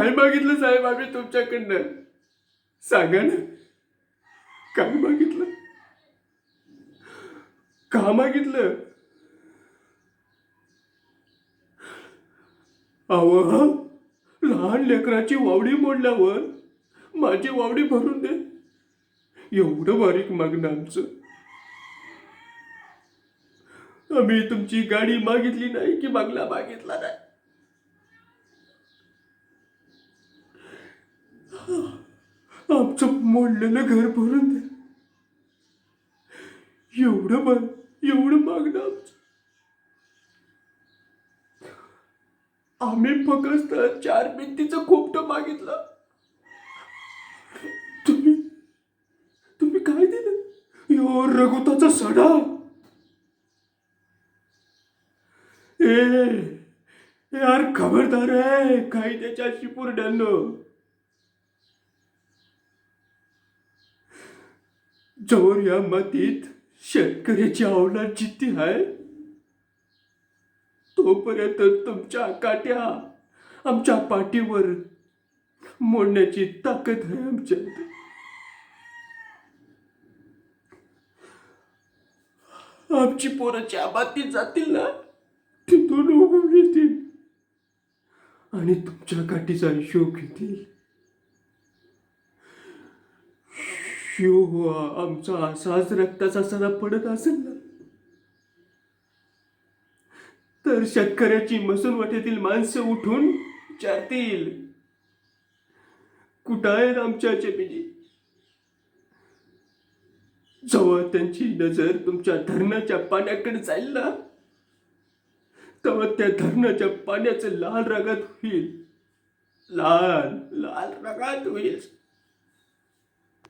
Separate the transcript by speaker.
Speaker 1: काय मागितलं साहेब आम्ही तुमच्याकडनं? सांगा ना. काय मागितलं? का मागितलं? अहो लहान लेकराची वावडी मोडल्यावर माझी वावडी भरून दे. एवढं बारीक मागणं आमचं. आम्ही तुमची गाडी मागितली नाही की मागला मागितला नाही आमचं मोडलेलं घर भरून दे. एवढं बर एवढं मागणं आमचं. आम्ही फक्त चार भिंतीचं खोपटं मागितलं. तुम्ही तुम्ही काय दिलं? यो रघुताचा सडा. ए यार खबरदार आहे काही त्याच्या शिपुरड्यांनो जोर या मातीत शेतकऱ्याची अवलाद जिती आहे. तोपर्यंत तुमच्या काट्या आमच्या पाठीवर मोडण्याची ताकद आहे आमच्यात. आमची पोरं बाती जातील ना तिथून उघडून येतील आणि तुमच्या काठीचा हिशोब घेतील. शिव आमचा असाच रक्ताचा सणा पडत असेल ना? तर शेतकऱ्याची मसून वाटेतील माणसं उठून विचारतील कुठं आहेत आमच्या जमिनी जेव्हा त्यांची नजर तुमच्या धरणाच्या पाण्याकडे जाईल ना तेव्हा त्या धरणाच्या पाण्याचं लाल रगात होईल. लाल लाल रगात होईल.